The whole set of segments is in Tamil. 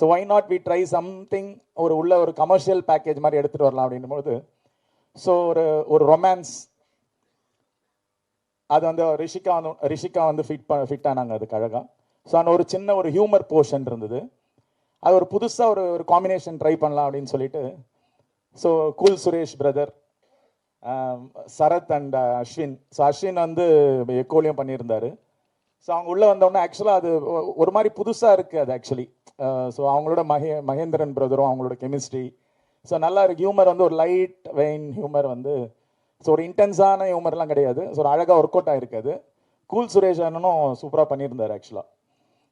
So why not we try something ஒரு உள்ள ஒரு கமர்ஷியல் பேக்கேஜ் மாதிரி எடுத்துகிட்டு வரலாம் அப்படின்னும் போது ஸோ ஒரு ஒரு ரொமான்ஸ் அது வந்து ரிஷிகா வந்து ரிஷிகா வந்து ஃபிட் பண்ண ஃபிட் ஆனாங்க அதுக்கு அழகாக ஸோ அந்த ஒரு சின்ன ஒரு ஹியூமர் போர்ஷன் இருந்தது. அது ஒரு புதுசாக ஒரு ஒரு காம்பினேஷன் ட்ரை பண்ணலாம் அப்படின்னு சொல்லிட்டு so cool Suresh brother Sarath and Ashwin so Ashwin வந்து எக்கோலியும் பண்ணியிருந்தாரு. ஸோ அவங்க உள்ளே வந்தோடனே ஆக்சுவலாக அது ஒரு மாதிரி புதுசாக இருக்குது அது ஆக்சுவலி ஸோ அவங்களோட மகே மகேந்திரன் பிரதரும் அவங்களோட கெமிஸ்ட்ரி ஸோ நல்லா இருக்குது ஹியூமர் வந்து ஒரு லைட் வெயின் ஹியூமர் வந்து ஸோ ஒரு இன்டென்ஸான ஹியூமர்லாம் கிடையாது. ஸோ ஒரு அழகாக ஒர்க் அவுட் ஆகிருக்காது கூல் சுரேஷ் அண்ணனும் சூப்பராக பண்ணியிருந்தார் ஆக்சுவலாக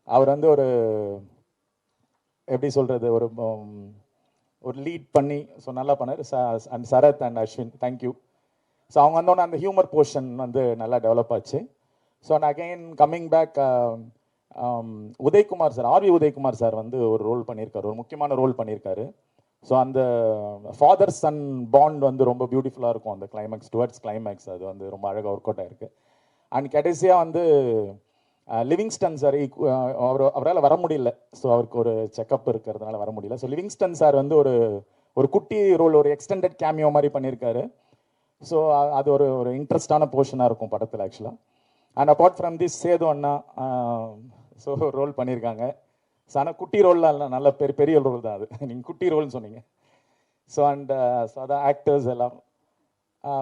அவர் வந்து ஒரு எப்படி சொல்கிறது ஒரு ஒரு லீட் பண்ணி ஸோ நல்லா பண்ணார். And Sarath and Ashwin thank you so அவங்க வந்தோடனே அந்த ஹியூமர் போர்ஷன் வந்து நல்லா டெவலப் ஆச்சு. So and again coming back Udhayakumar sir R V Udhayakumar sir வந்து ஒரு ரோல் பண்ணியிருக்காரு ஒரு முக்கியமான ரோல் பண்ணியிருக்காரு ஸோ அந்த ஃபாதர் சன் பாண்ட் வந்து ரொம்ப பியூட்டிஃபுல்லாக இருக்கும். அந்த கிளைமேக்ஸ் டுவர்ட்ஸ் கிளைமேக்ஸ் அது வந்து ரொம்ப அழகாக ஒர்க் அவுட் ஆயிருக்கு. அண்ட் கடைசியாக வந்து லிவிங்ஸ்டன் சார் அவர் அவரால் வர முடியல. ஸோ அவருக்கு ஒரு செக்கப் இருக்கிறதுனால வர முடியல. ஸோ லிவிங்ஸ்டன் சார் வந்து ஒரு ஒரு குட்டி ரோல் ஒரு எக்ஸ்டெண்டட் கேமியோ மாதிரி பண்ணியிருக்காரு ஸோ அது ஒரு ஒரு இன்ட்ரெஸ்டான போர்ஷனாக இருக்கும் படத்தில் ஆக்சுவலாக and apart from this Sethu Anna so role பண்ணியிருக்காங்க ஸோ ஆனால் குட்டி ரோல்லாம் இல்லை. நல்ல பெரிய பெரிய ரோல் தான் அது. நீங்கள் குட்டி ரோல்னு சொன்னீங்க. ஸோ அண்ட் ஸோ அதான் ஆக்டர்ஸ் எல்லாம்.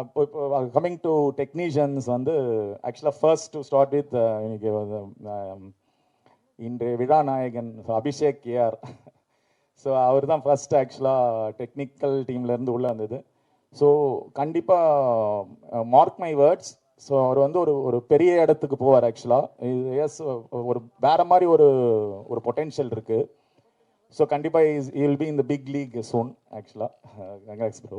இப்போ இப்போ கம்மிங் டு டெக்னீஷியன்ஸ் வந்து ஆக்சுவலாக ஃபர்ஸ்ட் டு ஸ்டார்ட் வித் இன்னைக்கு இன்று விழாநாயகன் அபிஷேக் கேஆர் ஸோ அவர் தான் ஃபர்ஸ்ட் ஆக்சுவலாக டெக்னிக்கல் டீம்லேருந்து உள்ளே வந்தது. ஸோ கண்டிப்பாக மார்க் மை வேர்ட்ஸ் ஸோ அவர் வந்து ஒரு ஒரு பெரிய இடத்துக்கு போவார் ஆக்சுவலாக எஸ் ஒரு வேற மாதிரி ஒரு ஒரு பொட்டென்ஷியல் இருக்குது ஸோ கண்டிப்பாக இஸ் இல் பி இந்த பிக் லீக் சோன் ஆக்சுவலாக கங்காக்ஸ் ப்ரோ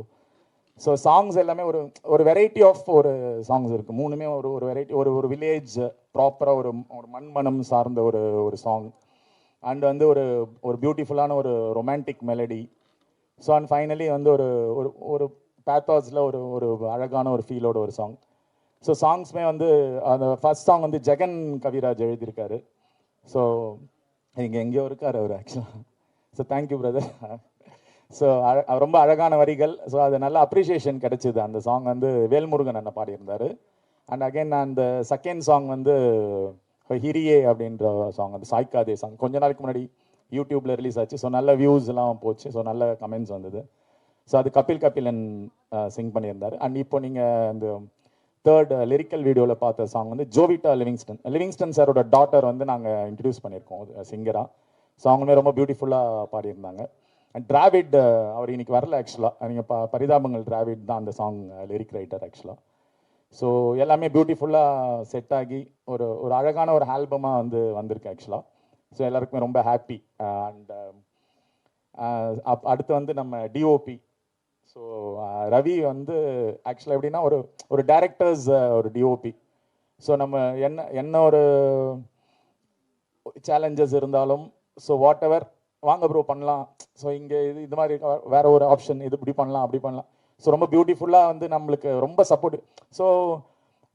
ஸோ சாங்ஸ் எல்லாமே ஒரு ஒரு வெரைட்டி ஆஃப் ஒரு சாங்ஸ் இருக்குது மூணுமே ஒரு ஒரு வெரைட்டி ஒரு ஒரு வில்லேஜ் ப்ராப்பராக ஒரு ஒரு மண்மனம் சார்ந்த ஒரு ஒரு சாங் அண்ட் வந்து ஒரு ஒரு பியூட்டிஃபுல்லான ஒரு romantic melody so and finally வந்து ஒரு ஒரு ஒரு பேத்தாஸில் ஒரு ஒரு அழகான ஒரு ஃபீலோட ஒரு சாங் ஸோ சாங்ஸ்மே வந்து அந்த ஃபர்ஸ்ட் சாங் வந்து ஜெகன் கவிராஜ் எழுதியிருக்காரு. ஸோ இங்கே எங்கேயோ இருக்கார் அவர் ஆக்சுவலாக ஸோ தேங்க்யூ பிரதர் ஸோ ரொம்ப அழகான வரிகள். ஸோ அது நல்ல அப்ரிஷியேஷன் கிடைச்சிது. அந்த சாங் வந்து வேல்முருகன் அண்ணன் பாடியிருந்தார். அண்ட் அகைன் நான் அந்த செகண்ட் சாங் வந்து ஹிரியே அப்படின்ற சாங் அந்த சாய்க்காதே சாங் கொஞ்ச நாளைக்கு முன்னாடி யூடியூப்பில் ரிலீஸ் ஆச்சு. ஸோ நல்ல வியூஸ் எல்லாம் போச்சு. ஸோ நல்ல கமெண்ட்ஸ் வந்தது. ஸோ அது கபில் கபிலன் சிங் பண்ணியிருந்தாரு. அண்ட் இப்போ நீங்கள் அந்த தேர்ட் லிரிக்கல் வீடியோவில் பார்த்த சாங் வந்து ஜோவிட்டா லிவிங்ஸ்டன் லிவிங்ஸ்டன் சாரோட டாட்டர் வந்து நாங்கள் இன்ட்ரடியூஸ் பண்ணியிருக்கோம் சிங்கராக ஸோ அவங்களுமே ரொம்ப பியூட்டிஃபுல்லாக பாடியிருந்தாங்க. அண்ட் டிராவிட் அவர் இன்னைக்கு வரல ஆக்சுவலாக நீங்கள் ப பரிதாபங்கள் டிராவிட் தான் அந்த சாங் லிரிக் ரைட்டர் ஆக்சுவலாக ஸோ எல்லாமே பியூட்டிஃபுல்லாக செட் ஆகி ஒரு ஒரு அழகான ஒரு ஆல்பமாக வந்து வந்திருக்கு ஆக்சுவலாக ஸோ எல்லாருக்குமே ரொம்ப ஹாப்பி அண்ட் அடுத்து வந்து நம்ம டிஓபி ஸோ ரவி வந்து ஆக்சுவலாக எப்படின்னா ஒரு ஒரு டேரக்டர்ஸ் ஒரு டிஓபி ஸோ நம்ம என்ன என்ன ஒரு சேலஞ்சஸ் இருந்தாலும் ஸோ வாட் எவர் வாங்க ப்ரோ பண்ணலாம். ஸோ இங்கே இது இது மாதிரி வேற ஒரு ஆப்ஷன் இது இப்படி பண்ணலாம் அப்படி பண்ணலாம். ஸோ ரொம்ப பியூட்டிஃபுல்லாக வந்து நம்மளுக்கு ரொம்ப சப்போர்ட் ஸோ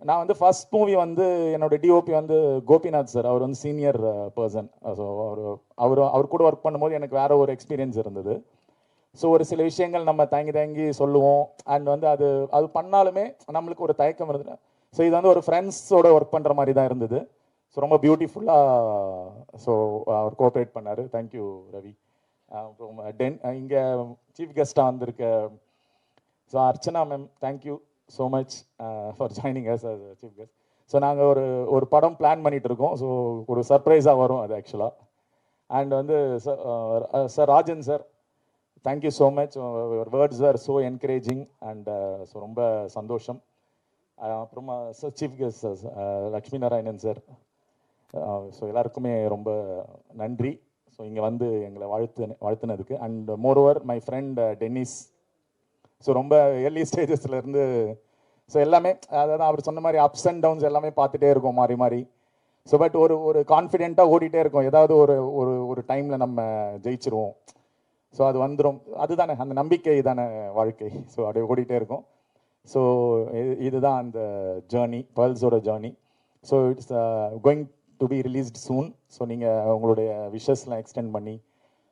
நான் வந்து ஃபர்ஸ்ட் மூவி வந்து என்னோட டிஓபி வந்து கோபிநாத் சார் அவர் வந்து சீனியர் பர்சன் ஸோ அவர் அவர் அவர் கூட ஒர்க் பண்ணும்போது எனக்கு வேற ஒரு எக்ஸ்பீரியன்ஸ் இருந்தது. ஸோ ஒரு சில விஷயங்கள் நம்ம தங்கி தயங்கி சொல்லுவோம். அண்ட் வந்து அது அது பண்ணாலுமே நம்மளுக்கு ஒரு தயக்கம் இருந்தது ஸோ இது வந்து ஒரு ஃப்ரெண்ட்ஸோட ஒர்க் பண்ணுற மாதிரி தான் இருந்தது. ஸோ ரொம்ப பியூட்டிஃபுல்லாக ஸோ அவர் கோஆப்ரேட் பண்ணார். தேங்க்யூ ரவி அப்புறம் டென் இங்கே சீஃப் கெஸ்ட்டாக வந்திருக்க so Archana ma'am thank you so much for joining us as chief guest so நாங்கள் ஒரு ஒரு படம் பிளான் பண்ணிட்டு இருக்கோம். ஸோ ஒரு சர்ப்ரைஸாக வரும் அது ஆக்சுவலாக அண்ட் வந்து sir Rajan sir thank you so much words are so encouraging and so ரொம்ப சந்தோஷம். அப்புறமா sir chief guest Lakshmi Narayanan sir so எல்லாருக்குமே ரொம்ப நன்றி. ஸோ இங்கே வந்து எங்களை வாழ்த்து வாழ்த்துனதுக்கு. And moreover my friend Dennis so ரொம்ப ஏர்லி ஸ்டேஜஸ்லேருந்து ஸோ எல்லாமே அதாவது அவர் சொன்ன மாதிரி அப்ஸ் அண்ட் டவுன்ஸ் எல்லாமே பார்த்துட்டே இருக்கும் மாறி மாறி. ஸோ பட் ஒரு ஒரு கான்ஃபிடென்ட்டாக ஓடிட்டே இருக்கும். ஏதாவது ஒரு ஒரு ஒரு டைமில் நம்ம ஜெயிச்சிருவோம். ஸோ அது வந்துடும் அதுதானே அந்த நம்பிக்கை தானே வாழ்க்கை. ஸோ அப்படியே ஓடிட்டே இருக்கும். ஸோ இது இதுதான் அந்த journey பேர்ல்ஸோட journey so it's going to be released soon so நீங்கள் உங்களுடைய விஷஸ்லாம் எக்ஸ்டெண்ட் பண்ணி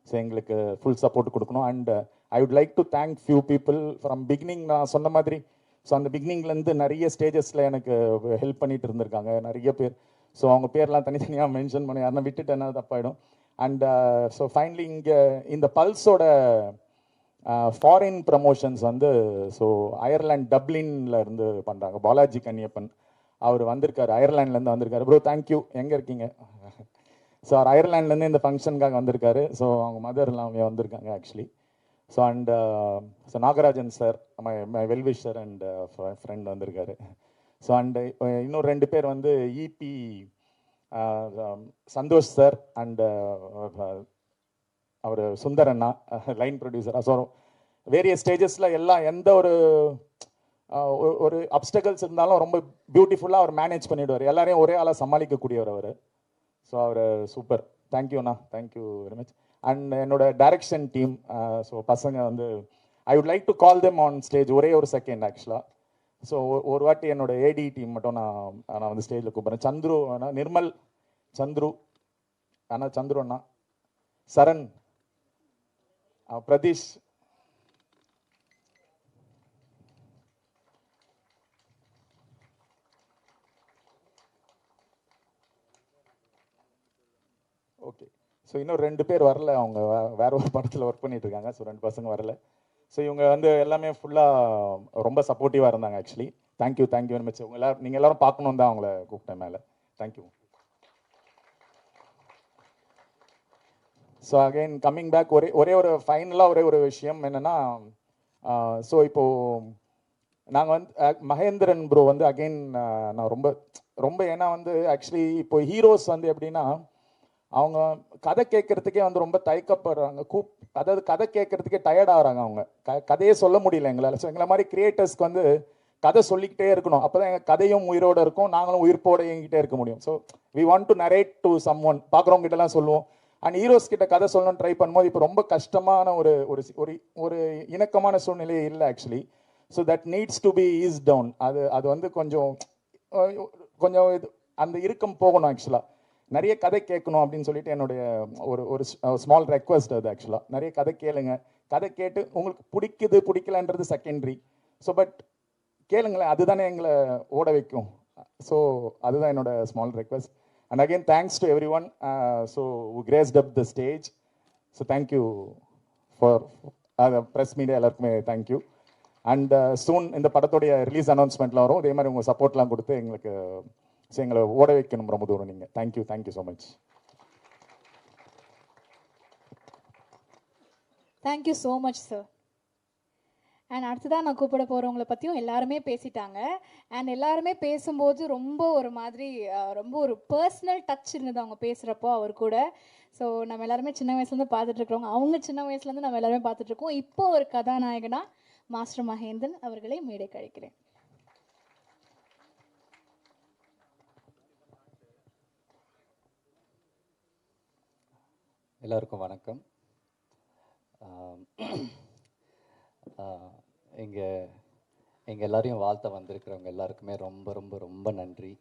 ஸோ எங்களுக்கு ஃபுல் சப்போர்ட் கொடுக்கணும். And I would like to thank few people from beginning நான் சொன்ன மாதிரி ஸோ அந்த பிகினிங்லேருந்து நிறைய ஸ்டேஜஸில் எனக்கு ஹெல்ப் பண்ணிட்டு இருந்திருக்காங்க நிறைய பேர். ஸோ அவங்க பேர்லாம் தனித்தனியாக மென்ஷன் பண்ணி யாருன்னா விட்டுட்டேன்னா தப்பாயிடும். அண்ட் ஸோ ஃபைனலி இங்கே இந்த பல்ஸோட uh, ஃபாரின் ப்ரமோஷன்ஸ் வந்து ஸோ அயர்லாண்ட் டப்ளின்ல இருந்து பண்ணுறாங்க பாலாஜி கன்னியப்பன் அவர் வந்திருக்காரு. அயர்லாண்ட்லேருந்து வந்திருக்காரு. ப்ரோ தேங்க்யூ எங்கே இருக்கீங்க? ஸோ அவர் அயர்லாண்ட்லேருந்து இந்த ஃபங்க்ஷனுக்காக வந்திருக்காரு. ஸோ அவங்க மதர்லாம் அவங்க வந்திருக்காங்க actually so and so Nagarajan sir my my sir and friend வந்திருக்காரு. ஸோ அண்ட் இன்னும் ரெண்டு பேர் வந்து E P Santhosh sir and அவர் சுந்தர் அண்ணா லைன் ப்ரொடியூசர் ஸோ வேரியஸ் ஸ்டேஜஸில் எல்லாம் எந்த ஒரு ஒரு அப்டகல்ஸ் இருந்தாலும் ரொம்ப பியூட்டிஃபுல்லாக அவர் மேனேஜ் பண்ணிவிடுவார் எல்லாரையும் ஒரே ஆளாக சமாளிக்கக்கூடியவர் அவர். ஸோ அவர் சூப்பர் தேங்க்யூண்ணா thank you very much and என்னோட டைரக்ஷன் டீம் ஸோ பசங்க வந்து I would like to call them on stage ஒரே ஒரு செகண்ட் ஆக்சுவலாக ஸோ ஒரு வாட்டி என்னோட ஏடி டீம் மட்டும் நான் நான் வந்து ஸ்டேஜில் கூப்பிட்றேன். சந்துரு அண்ணா நிர்மல் சந்துரு அண்ணா சந்துரு அண்ணா சரண் பிரதீஷ். ஓகே ஸோ இன்னும் ரெண்டு பேர் வரல அவங்க வேற ஒரு படத்தில் ஒர்க் பண்ணிட்டு இருக்காங்க. ஸோ ரெண்டு பசங்க வரல. ஸோ இவங்க வந்து எல்லாமே ஃபுல்லாக ரொம்ப சப்போர்ட்டிவாக இருந்தாங்க actually thank you thank you very much உங்க எல்லாரும் நீங்கள் எல்லாரும் பார்க்கணும் தான் அவங்கள கூப்பிட்டேன் மேலே. Thank you so again coming back ஒரே ஒரே ஒரு ஃபைனலாக ஒரே ஒரு விஷயம் என்னென்னா ஸோ இப்போது நாங்கள் வந்து மகேந்திரன் ப்ரோ வந்து அகைன் நான் ரொம்ப ரொம்ப ஏன்னா வந்து ஆக்சுவலி இப்போ ஹீரோஸ் வந்து எப்படின்னா அவங்க கதை கேட்கறதுக்கே வந்து ரொம்ப தயக்கப்படுறாங்க. கூப் அதாவது கதை கேட்கறதுக்கே டயர்ட் ஆகிறாங்க அவங்க. க கதையே சொல்ல முடியல எங்களால். ஸோ எங்களை மாதிரி கிரியேட்டர்ஸ்க்கு வந்து கதை சொல்லிக்கிட்டே இருக்கணும். அப்போ தான் எங்கள் கதையும் உயிரோட இருக்கும் நாங்களும் உயிர்ப்போட இயங்கிட்டே இருக்க முடியும். So we want to narrate to someone பார்க்குறவங்க கிட்டலாம் சொல்லுவோம். அண்ட் ஹீரோஸ் கிட்ட கதை சொல்லணும்னு ட்ரை பண்ணும்போது இப்போ ரொம்ப கஷ்டமான ஒரு ஒரு ஒரு ஒரு இணக்கமான சூழ்நிலையே இல்லை actually so that needs to be ease down அது அது வந்து கொஞ்சம் கொஞ்சம் இது அந்த இறுக்கம் போகணும் ஆக்சுவலாக நிறைய கதை கேட்கணும் அப்படின்னு சொல்லிட்டு என்னுடைய ஒரு ஒரு ஸ்மால் ரெக்வஸ்ட் அது ஆக்சுவலாக நிறைய கதை கேளுங்க. கதை கேட்டு உங்களுக்கு பிடிக்குது பிடிக்கலன்றது செகண்டரி ஸோ பட் கேளுங்களேன் அதுதானே எங்களை ஓட வைக்கும். ஸோ அதுதான் என்னோட small request and again thanks to everyone so graced up the stage so thank you for press media எல்லாருக்குமே தேங்க்யூ அண்ட் சூன் இந்த படத்துடைய ரிலீஸ் அனௌன்ஸ்மெண்ட்லாம் வரும். இதே மாதிரி உங்கள் சப்போர்ட்லாம் கொடுத்து எங்களுக்கு ஸோ எங்களை ஓட வைக்கணும் ரொம்ப தூரம் நீங்கள் thank you thank you so much thank you so much sir and அடுத்ததாக நான் கூப்பிட போகிறவங்கள பற்றியும் எல்லாருமே பேசிட்டாங்க. அண்ட் எல்லாருமே பேசும்போது ரொம்ப ஒரு மாதிரி ரொம்ப ஒரு பர்சனல் டச் இருந்தது அவங்க பேசுகிறப்போ அவர் கூட. ஸோ நம்ம எல்லாருமே சின்ன வயசுலேருந்து பார்த்துட்ருக்குறவங்க அவங்க சின்ன வயசுலேருந்து நம்ம எல்லாருமே பார்த்துட்ருக்கோம் இப்போ ஒரு கதாநாயகனா மாஸ்டர் மகேந்திரன் அவர்களை மேடை கழிக்கிறேன் எல்லோருக்கும் வணக்கம். இங்கே எங்கள் எல்லாரையும் வாழ்த்த வந்திருக்கிறவங்க எல்லாருக்குமே ரொம்ப ரொம்ப ரொம்ப நன்றி.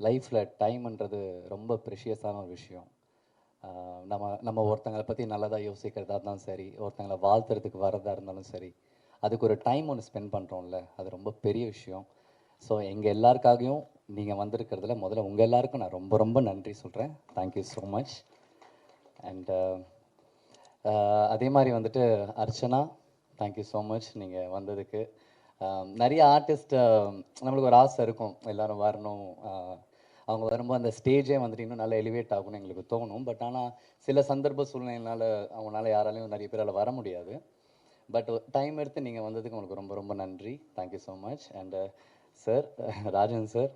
லைஃப்பில் டைம்ன்றது ரொம்ப ப்ரெஷியஸான ஒரு விஷயம். நம்ம நம்ம ஒருத்தங்களை பற்றி நல்லதாக யோசிக்கிறதா இருந்தாலும் சரி ஒருத்தங்களை வாழ்த்துறதுக்கு வரதா இருந்தாலும் சரி அதுக்கு ஒரு டைம் ஒன்று ஸ்பெண்ட் பண்ணுறோம்ல அது ரொம்ப பெரிய விஷயம். ஸோ எங்கள் எல்லாருக்காகவும் நீங்கள் வந்திருக்கிறதுல முதல்ல உங்கள் எல்லாருக்கும் நான் ரொம்ப ரொம்ப நன்றி சொல்கிறேன் thank you so much and uh, uh, அதே மாதிரி வந்துட்டு அர்ச்சனா தேங்க்யூ ஸோ மச் நீங்கள் வந்ததுக்கு. Um, நிறைய ஆர்டிஸ்ட் uh, நம்மளுக்கு ஒரு ஆசை இருக்கும். எல்லாரும் வரணும். அவங்க வரும்போது அந்த ஸ்டேஜே வந்துட்டு இன்னும் நல்லா எலிவேட் ஆகும்னு எங்களுக்கு தோணும். பட் ஆனால் சில சந்தர்ப்ப சூழ்நிலையினால் அவங்களால யாராலையும் நிறைய பேரால் வர முடியாது. பட் டைம் எடுத்து நீங்கள் வந்ததுக்கு உங்களுக்கு ரொம்ப ரொம்ப நன்றி. Thank you so much and sir Rajan sir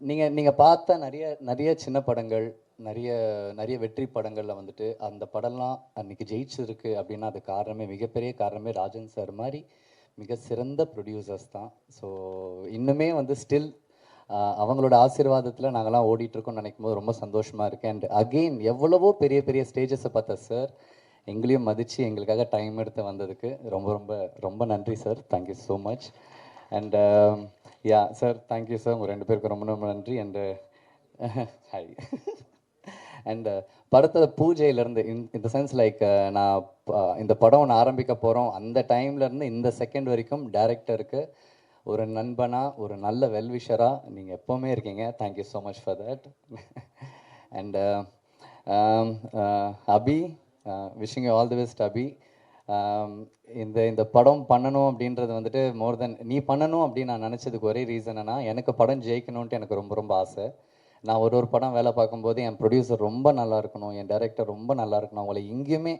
நீங்கள் நீங்கள் பார்த்த நிறைய நிறைய சின்ன படங்கள் நிறைய நிறைய வெற்றி படங்களில் வந்துட்டு அந்த படம்லாம் அன்னைக்கு ஜெயிச்சிருக்கு அப்படின்னா அது காரணமே மிகப்பெரிய காரணமே ராஜன் சார் மாதிரி மிக சிறந்த ப்ரொடியூசர்ஸ் தான். ஸோ இன்னுமே வந்து ஸ்டில் அவங்களோட ஆசீர்வாதத்தில் நாங்கள்லாம் ஓடிட்டு இருக்கோம்னு நினைக்கும் போது ரொம்ப சந்தோஷமாக இருக்கேன் அண்ட் அகெயின் எவ்வளவோ பெரிய பெரிய ஸ்டேஜஸை பார்த்தா சார் எங்களையும் மதித்து எங்களுக்காக டைம் எடுத்து வந்ததுக்கு ரொம்ப ரொம்ப ரொம்ப நன்றி sir thank you so much and yeah sir thank you sir உங்கள் ரெண்டு பேருக்கும் ரொம்ப ரொம்ப நன்றி. அண்டு ஹாய் அண்ட் படத்தில் பூஜையிலேருந்து இன் இந்த சென்ஸ் லைக் நான் uh, இந்த படம் ஒன்று ஆரம்பிக்க போகிறோம் அந்த டைம்லேருந்து இந்த செகண்ட் வரைக்கும் டேரக்டருக்கு ஒரு நண்பனாக ஒரு நல்ல வெல்விஷராக நீங்கள் எப்போவுமே இருக்கீங்க. Thank you so much for that and Abhi wishing all the best Abhi இந்த இந்த படம் பண்ணணும் அப்படின்றது வந்துட்டு மோர் தென் நீ பண்ணணும் அப்படின்னு நான் நினச்சதுக்கு ஒரே ரீசன் என்னன்னா எனக்கு படம் ஜெயிக்கணுன்ட்டு எனக்கு ரொம்ப ரொம்ப ஆசை. நான் ஒரு ஒரு படம் வேலை பார்க்கும்போது என் ப்ரொடியூசர் ரொம்ப நல்லா இருக்கணும் என் டைரக்டர் ரொம்ப நல்லா இருக்கணும் அவங்கள எங்கேயுமே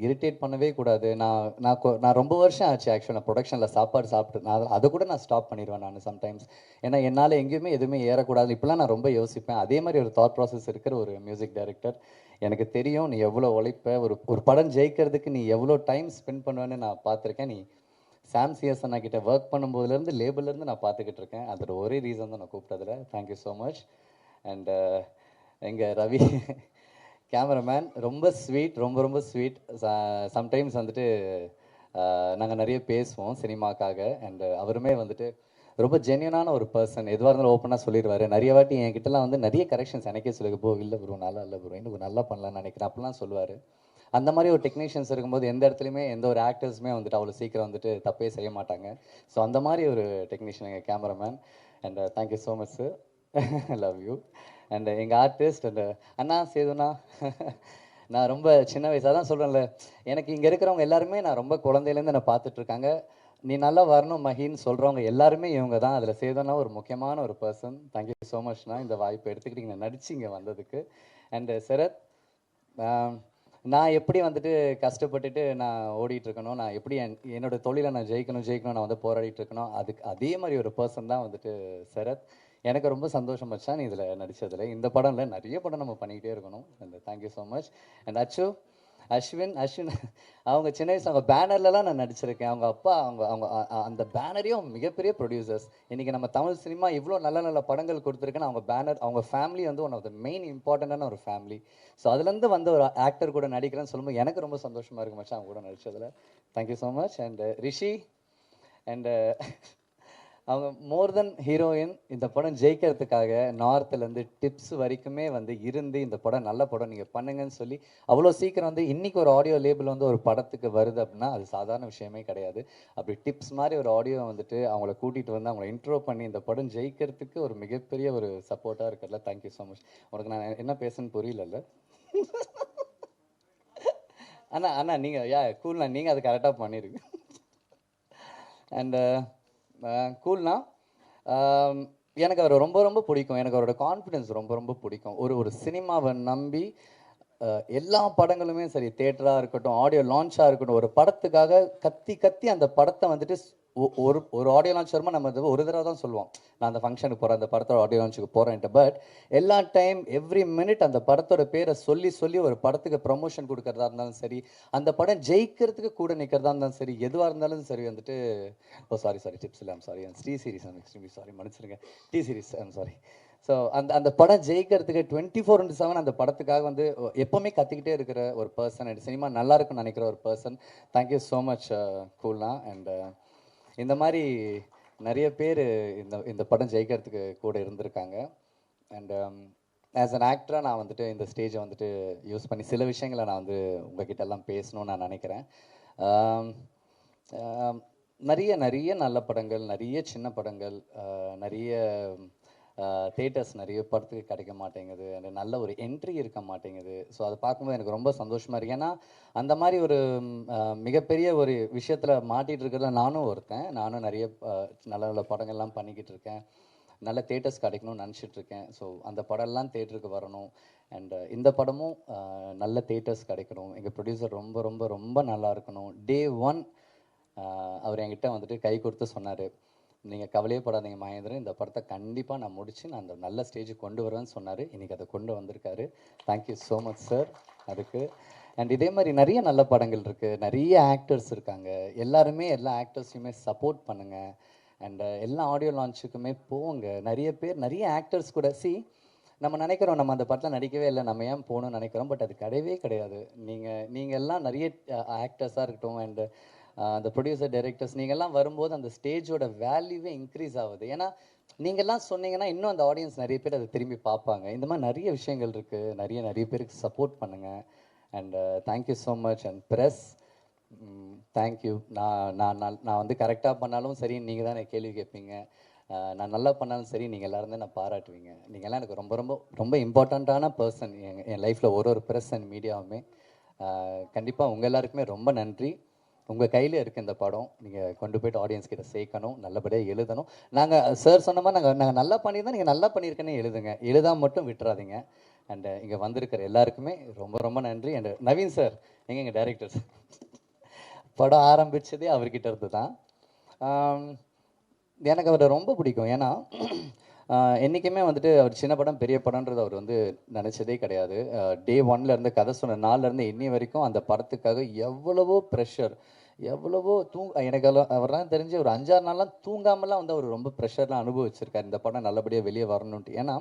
இரிட்டேட் பண்ணவே கூடாது. நான் நான் கொ- நான் ரொம்ப வருஷம் ஆச்சு ஆக்சுவலாக ப்ரொடக்ஷனில் சாப்பாடு சாப்பிட்டு நான் அதை கூட நான் ஸ்டாப் பண்ணிடுவேன் நான் சம்டைம்ஸ் ஏன்னா என்னால் எங்கேயுமே எதுவுமே ஏறக்கூடாது இப்போலாம் நான் ரொம்ப யோசிப்பேன். அதே மாதிரி ஒரு தாட் ப்ராசஸ் இருக்கிற ஒரு மியூசிக் டைரக்டர் எனக்கு தெரியும் நீ எவ்வளோ உழைப்ப ஒரு ஒரு படம் ஜெயிக்கிறதுக்கு நீ எவ்வளோ டைம் ஸ்பெண்ட் பண்ணுவேன்னு நான் பார்த்துருக்கேன். நீ சாம் சிஎஸ் அண்ணா கிட்ட ஒர்க் பண்ணும்போதுலேருந்து லேபிள்லேருந்து நான் பார்த்துக்கிட்டு இருக்கேன். அதோட ஒரே ரீசன் தான் நான் கூப்பிட்டதில். Thank you so much and எங்கள் ரவி கேமராமேன் ரொம்ப ஸ்வீட் ரொம்ப ரொம்ப ஸ்வீட். சம்டைம்ஸ் வந்துட்டு நாங்கள் நிறைய பேசுவோம் சினிமாக்காக. அண்ட் அவருமே வந்துட்டு ரொம்ப ஜென்யூனான ஒரு பர்சன் எதுவாக இருந்தாலும் ஓப்பனாக சொல்லிடுவார். நிறைய வாட்டி என்கிட்டலாம் வந்து நிறைய கரெக்ஷன்ஸ் எனக்கே சொல்லுங்க போ இல்லை ப்ரோ நல்லா இல்லை ப்ரோ இன்னும் நல்லா பண்ணலாம்னு நினைக்கிறேன். அப்படிலாம் சொல்லுவார். அந்த மாதிரி ஒரு டெக்னீஷியன்ஸ் இருக்கும்போது எந்த இடத்துலையுமே எந்த ஒரு ஆக்டர்ஸுமே வந்துட்டு அவ்வளோ சீக்கிரம் வந்துட்டு தப்பே செய்ய மாட்டாங்க. ஸோ அந்த மாதிரி ஒரு டெக்னீஷியன் எங்கள் cameraman and thank you so much sir love you and எங்கள் ஆர்டிஸ்ட் அண்ட் அண்ணா சேதுண்ணா. நான் ரொம்ப சின்ன வயசாக தான் சொல்கிறேன்ல எனக்கு இங்கே இருக்கிறவங்க எல்லாருமே நான் ரொம்ப குழந்தையிலேருந்து என்னை பார்த்துட்ருக்காங்க. நீ நல்லா வரணும் மஹின்னு சொல்கிறவங்க எல்லாருமே இவங்க தான். அதில் சேதனா ஒரு முக்கியமான ஒரு பர்சன் தேங்க்யூ ஸோ மச்ண்ணா இந்த வாய்ப்பை எடுத்துக்கிட்டீங்க நடிச்சு இங்கே வந்ததுக்கு. அண்டு சரத் நான் எப்படி வந்துட்டு கஷ்டப்பட்டுட்டு நான் ஓடிட்டு இருக்கணும் நான் எப்படி என் என்னோட தொழிலை நான் ஜெயிக்கணும் ஜெயிக்கணும் நான் வந்து போராடிட்டு இருக்கணும் அதுக்கு அதே மாதிரி ஒரு பர்சன் தான் வந்துட்டு சரத். எனக்கு ரொம்ப சந்தோஷம் மச்சான் நீ இதில் நடித்ததில் இந்த படம்ல நிறைய படம் நம்ம பண்ணிக்கிட்டே இருக்கணும். அந்த தேங்க்யூ ஸோ மச் அண்ட் அச்சு அஸ்வின் அஸ்வின் அவங்க சின்ன வயசு அவங்க பேனர்லலாம் நான் நடிச்சிருக்கேன். அவங்க அப்பா அவங்க அவங்க அந்த பேனரையும் மிகப்பெரிய ப்ரொடியூசர்ஸ் இன்றைக்கி நம்ம தமிழ் சினிமா இவ்வளோ நல்ல நல்ல படங்கள் கொடுத்துருக்குன்னு அவங்க பேனர் அவங்க ஃபேமிலி வந்து ஒன் ஆஃப் த மெயின் இம்பார்ட்டண்ட்டான ஒரு ஃபேமிலி ஸோ அதுலேருந்து வந்த ஒரு ஆக்டர் கூட நடிக்கிறேன்னு சொல்லும்போது எனக்கு ரொம்ப சந்தோஷமாக இருக்கு மச்சான் அவங்க கூட நடித்ததில் thank you so much and Rishi and அவங்க மோர் தென் ஹீரோயின் இந்த படம் ஜெயிக்கிறதுக்காக நார்த்துலேருந்து டிப்ஸ் வரைக்குமே வந்து இருந்து இந்த படம் நல்ல படம் நீங்கள் பண்ணுங்கன்னு சொல்லி அவ்வளோ சீக்கிரம் வந்து இன்றைக்கி ஒரு ஆடியோ லேபிள் வந்து ஒரு படத்துக்கு வருது அப்படின்னா அது சாதாரண விஷயமே கிடையாது. அப்படி டிப்ஸ் மாதிரி ஒரு ஆடியோ வந்துட்டு அவங்கள கூட்டிகிட்டு வந்து அவங்கள இன்ட்ரோ பண்ணி இந்த படம் ஜெயிக்கிறதுக்கு ஒரு மிகப்பெரிய ஒரு சப்போர்ட்டாக இருக்கிறதுல தேங்க்யூ ஸோ மச் உனக்கு நான் என்ன பேசுன்னு புரியலல்ல? அண்ணா அண்ணா நீங்கள் யா கூல்ண்ணா நீங்கள் அது கரெக்டாக பண்ணியிருக்கு அண்டு கூல்னா எனக்கு அவரை ரொம்ப ரொம்ப பிடிக்கும். எனக்கு அவரோட கான்ஃபிடென்ஸ் ரொம்ப ரொம்ப பிடிக்கும். ஒரு ஒரு சினிமாவை நம்பி எல்லா படங்களுமே சரி தேட்டராக இருக்கட்டும் ஆடியோ லான்ச்சாக இருக்கட்டும் ஒரு படத்துக்காக கத்தி கத்தி அந்த படத்தை வந்துட்டு ஒரு ஒரு ஆடியோ லான்ச் வருமா நம்ம ஒரு தடவை தான் சொல்லுவோம். நான் அந்த ஃபங்க்ஷனுக்கு போகிறேன் அந்த படத்தோட ஆடியோ லான்ச்சுக்கு போகிறேன்ட்டு பட் எல்லா டைம் எவ்ரி மினிட் அந்த படத்தோட பேரை சொல்லி சொல்லி ஒரு படத்துக்கு ப்ரமோஷன் கொடுக்கறதா இருந்தாலும் சரி அந்த படம் ஜெயிக்கிறதுக்கு கூட நிற்கிறதா இருந்தாலும் சரி எதுவாக இருந்தாலும் சரி வந்துட்டு ஓ சாரி சாரி டிப்ஸ் இல்லை sorry Sri series I'm extremely sorry மன்னிச்சிருங்க. T series I'm sorry so அந்த அந்த படம் ஜெயிக்கிறதுக்கு டுவெண்ட்டி ஃபோர் இன்ட்டு செவன் அந்த படத்துக்காக வந்து எப்போவுமே கற்றுக்கிட்டே இருக்கிற ஒரு பர்சன் அண்ட் சினிமா நல்லா இருக்கும்னு நினைக்கிற ஒரு person thank you so much கூல்னா and இந்த மாதிரி நிறைய பேர் இந்த இந்த படம் ஜெயிக்கிறதுக்கு கூட இருந்திருக்காங்க. அண்ட் ஆஸ் அன் ஆக்டராக நான் வந்துட்டு இந்த ஸ்டேஜை வந்துட்டு யூஸ் பண்ணி சில விஷயங்களை நான் வந்து உங்ககிட்ட எல்லாம் பேசணும்னு நான் நினைக்கிறேன். Um, um, நிறைய நிறைய நல்ல படங்கள் நிறைய சின்ன படங்கள் uh, நிறைய தேட்டர்ஸ் நிறைய படத்துக்கு கிடைக்க மாட்டேங்குது. அண்ட் நல்ல ஒரு என்ட்ரி இருக்க மாட்டேங்குது. ஸோ அதை பார்க்கும்போது எனக்கு ரொம்ப சந்தோஷமாக இருக்கு. ஏன்னா அந்த மாதிரி ஒரு மிகப்பெரிய ஒரு விஷயத்தில் மாட்டிகிட்டு இருக்கிறதுல நானும் ஒருத்தன். நானும் நிறைய நல்ல நல்ல படங்கள்லாம் பண்ணிக்கிட்டு இருக்கேன். நல்ல தேட்டர்ஸ் கிடைக்கணும்னு நினச்சிட்டு இருக்கேன். ஸோ அந்த படம்லாம் தேட்டருக்கு வரணும். அண்ட் இந்த படமும் நல்ல தேட்டர்ஸ் கிடைக்கணும். எங்கள் ப்ரொடியூசர் ரொம்ப ரொம்ப ரொம்ப நல்லா இருக்கணும். டே ஒன் அவர் என்கிட்ட வந்துட்டு கை கொடுத்து சொன்னார். நீங்கள் கவலையே படாதீங்க மகேந்திரன். இந்த படத்தை கண்டிப்பாக நான் முடித்து நான் அந்த நல்ல ஸ்டேஜுக்கு கொண்டு வருவேன்னு சொன்னார். இன்றைக்கி அதை கொண்டு வந்திருக்காரு. Thank you so much sir அதுக்கு அண்ட் இதே மாதிரி நிறைய நல்ல படங்கள் இருக்குது நிறைய ஆக்டர்ஸ் இருக்காங்க. எல்லாருமே எல்லா ஆக்டர்ஸையுமே சப்போர்ட் பண்ணுங்கள் அண்ட் எல்லா ஆடியோ லான்ச்சுக்குமே போங்க. நிறைய பேர் நிறைய ஆக்டர்ஸ் கூட. சி நம்ம நினைக்கிறோம் நம்ம அந்த படத்தில் நடிக்கவே இல்லை. நம்ம ஏன் போகணும்னு நினைக்கிறோம். பட் அது கிடையவே கிடையாது. நீங்கள் நீங்கள் எல்லாம் நிறைய ஆக்டர்ஸாக இருக்கட்டும் அண்டு அந்த ப்ரொடியூசர் டைரக்டர்ஸ் நீங்கள்லாம் வரும்போது அந்த ஸ்டேஜோட வேல்யூவே இன்க்ரீஸ் ஆகுது. ஏன்னா நீங்கள்லாம் சொன்னீங்கன்னா இன்னும் அந்த ஆடியன்ஸ் நிறைய பேர் அதை திரும்பி பார்ப்பாங்க. இந்த மாதிரி நிறைய விஷயங்கள் இருக்குது நிறைய நிறைய பேருக்கு சப்போர்ட் பண்ணுங்கள் and thank you so much and press thank you நான் நான் நான் நான் வந்து கரெக்டாக பண்ணாலும் சரி நீங்கள் தான் எனக்கு கேள்வி கேட்பீங்க. நான் நல்லா பண்ணாலும் சரி நீங்கள் எல்லாரும் தான் நான் பாராட்டுவீங்க. நீங்கள்லாம் எனக்கு ரொம்ப ரொம்ப ரொம்ப இம்பார்ட்டண்ட்டான பர்சன் என் என் லைஃப்பில் ஒரு ஒரு ப்ரெஸ் அண்ட் மீடியாவுமே கண்டிப்பாக உங்கள் எல்லாருக்குமே ரொம்ப நன்றி. உங்கள் கையில் இருக்க இந்த படம். நீங்கள் கொண்டு போயிட்டு ஆடியன்ஸ் கிட்ட சேர்க்கணும் நல்லபடியாக எழுதணும். நாங்கள் சார் சொன்ன மாதிரி நாங்கள் நாங்கள் நல்லா பண்ணியிருந்தா நீங்கள் நல்லா பண்ணியிருக்கேன்னு எழுதுங்க. எழுதாம மட்டும் விட்டுறாதீங்க. அண்டு இங்கே வந்திருக்கிற எல்லாருக்குமே ரொம்ப ரொம்ப நன்றி. அண்டு நவீன் சார் எங்க எங்கள் டைரக்டர் படம் ஆரம்பிச்சதே அவர்கிட்ட இருந்து தான் எனக்கு அவரை ரொம்ப பிடிக்கும். ஏன்னா என்றைக்குமே வந்துட்டு அவர் சின்ன படம் பெரிய படம்ன்றது அவர் வந்து நினச்சதே கிடையாது. டே ஒன்லேருந்து கதை சொன்ன நாள்ல இன்னி வரைக்கும் அந்த படத்துக்காக எவ்வளவோ ப்ரெஷர் எவ்வளவோ தூங் எனக்கு அதெல்லாம் அவரெல்லாம் தெரிஞ்சு ஒரு அஞ்சாறு நாள்லாம் தூங்காமலாம் வந்து அவர் ரொம்ப ப்ரெஷர்லாம் அனுபவிச்சிருக்காரு. இந்த படம் நல்லபடியாக வெளியே வரணுன்ட்டு ஏன்னா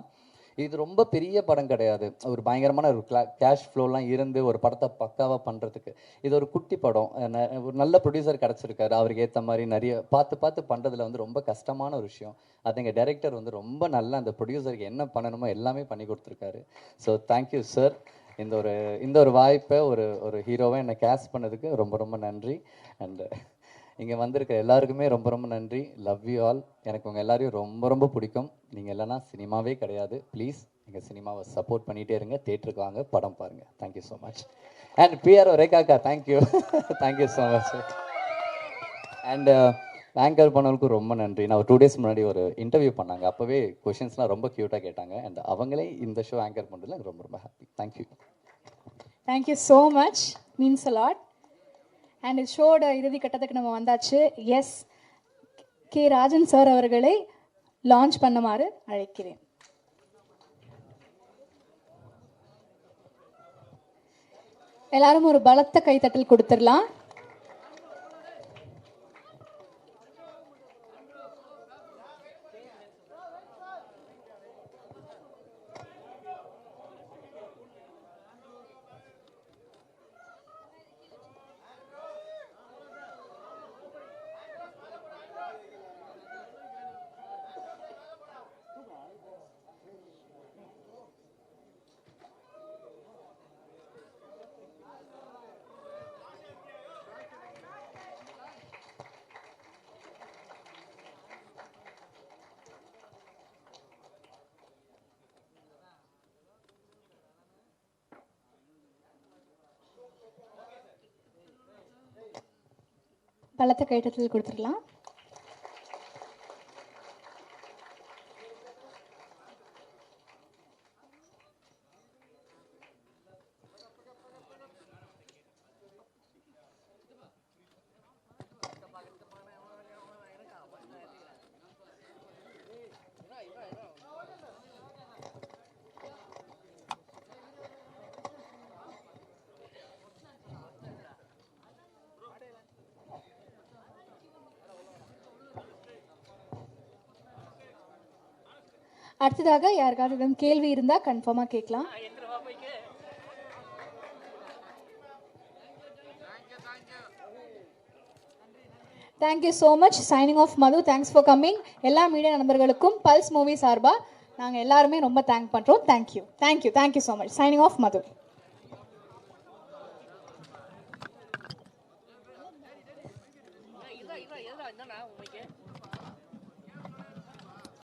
இது ரொம்ப பெரிய படம் கிடையாது. ஒரு பயங்கரமான ஒரு கேஷ் ஃப்ளோலாம் இருந்து ஒரு படத்தை பக்காவாக பண்ணுறதுக்கு இது ஒரு குட்டி படம். ந- ஒரு நல்ல ப்ரொடியூசர் கிடச்சிருக்காரு. அவருக்கு ஏற்ற மாதிரி நிறைய பார்த்து பார்த்து பண்ணுறதுல வந்து ரொம்ப கஷ்டமான ஒரு விஷயம். அது எங்கள் டைரக்டர் வந்து ரொம்ப நல்லா அந்த ப்ரொடியூசருக்கு என்ன பண்ணணுமோ எல்லாமே பண்ணி கொடுத்துருக்காரு. ஸோ தேங்க்யூ சார் இந்த ஒரு இந்த ஒரு வாய்ப்பை ஒரு ஒரு ஹீரோவை என்னை கேஸ்ட் பண்ணதுக்கு ரொம்ப ரொம்ப நன்றி. அண்டு இங்கே வந்திருக்க எல்லாருக்குமே ரொம்ப ரொம்ப நன்றி. லவ் யூ ஆல் எனக்கு உங்கள் எல்லாரையும் ரொம்ப ரொம்ப பிடிக்கும். நீங்கள் இல்லைன்னா சினிமாவே கிடையாது. ப்ளீஸ் நீங்கள் சினிமாவை சப்போர்ட் பண்ணிகிட்டே இருங்க. தேட்டருக்கு வாங்க. படம் பாருங்கள் thank you so much and P R ரேகாக்கா thank you thank you so much and anchor பண்ணவங்களுக்கு ரொம்ப நன்றி. நான் ஒரு டூ டேஸ் முன்னாடி ஒரு இன்டர்வியூ பண்ணாங்க. அப்போவே கொஷின்ஸ்லாம் ரொம்ப க்யூட்டாக கேட்டாங்க. அண்ட் அவங்களே இந்த ஷோ ஆங்கர் பண்ணுறதுல ரொம்ப ரொம்ப happy thank you thank you so much means a lot and ஷோட uh, இறுதி கட்டத்துக்கு நம்ம வந்தாச்சு. எஸ் கே ராஜன் சார் அவர்களை லான்ச் பண்ணுமாறு அழைக்கிறேன். எல்லாரும் ஒரு பலத்த கைத்தட்டல் கொடுத்துடலாம். பழத்தை கைட்டத்தில் கொடுத்துடலாம். அடுத்ததாக யாருக்காவது கேள்வி இருந்தால் கன்ஃபார்மாக கேட்கலாம். Thank you so much signing off Madhu thanks for coming எல்லா மீடியா நண்பர்களுக்கும் பல்ஸ் மூவி சார்பாக நாங்கள் எல்லாருமே ரொம்ப தேங்க் பண்ணுறோம் thank you thank you thank you so much signing off Madhu